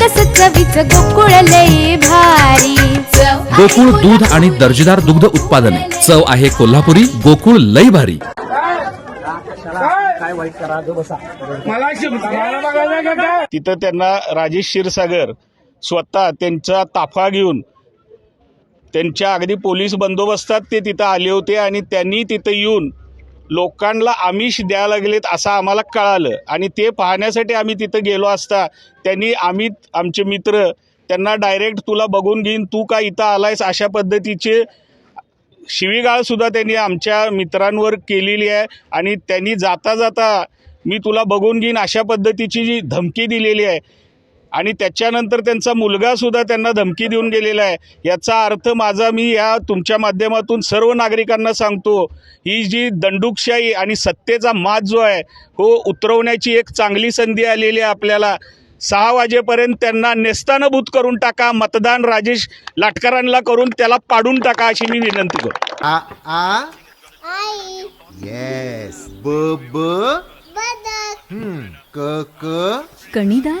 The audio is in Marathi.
सकस चवीच गोकुळ लई भारी. गोकुळ दूध आणि दर्जेदार दुग्ध उत्पादने. चव आहे कोल्हापुरी गोकुळ लई भारी. तिथं त्यांना राजेश क्षीरसागर स्वतः त्यांचा ताफा घेऊन त्यांच्या अगदी पोलीस बंदोबस्तात ते तिथं आले होते आणि त्यांनी तिथं येऊन लोकांना आमिष द्यायला लागलेत असं आम्हाला कळालं. आणि ते पाहण्यासाठी आम्ही तिथं गेलो असता त्यांनी आम्ही आमचे मित्र त्यांना डायरेक्ट तुला बघून घेईन तू का इथं आलायस अशा पद्धतीचे शिवीगाळसुद्धा त्यांनी आमच्या मित्रांवर केलेली आहे. आणि त्यांनी जाता जाता मी तुला बघून घेईन अशा पद्धतीची जी धमकी दिलेली आहे आणि त्याच्यानंतर त्यांचा मुलगा सुद्धा त्यांना धमकी देऊन गेलेला आहे. याचा अर्थ माझा मी या तुमच्या माध्यमातून सर्व नागरिकांना सांगतो ही जी दंडुकशाही आणि सत्तेचा माज जो आहे हो उतरवण्याची एक चांगली संधी आलेली आहे आपल्याला. सहा वाजेपर्यंत त्यांना नेस्तानभूत करून टाका मतदान राजेश लाटकरांना करून त्याला पाडून टाका अशी मी विनंती करतो. आ आ? येस ब ब? क क? कणीदार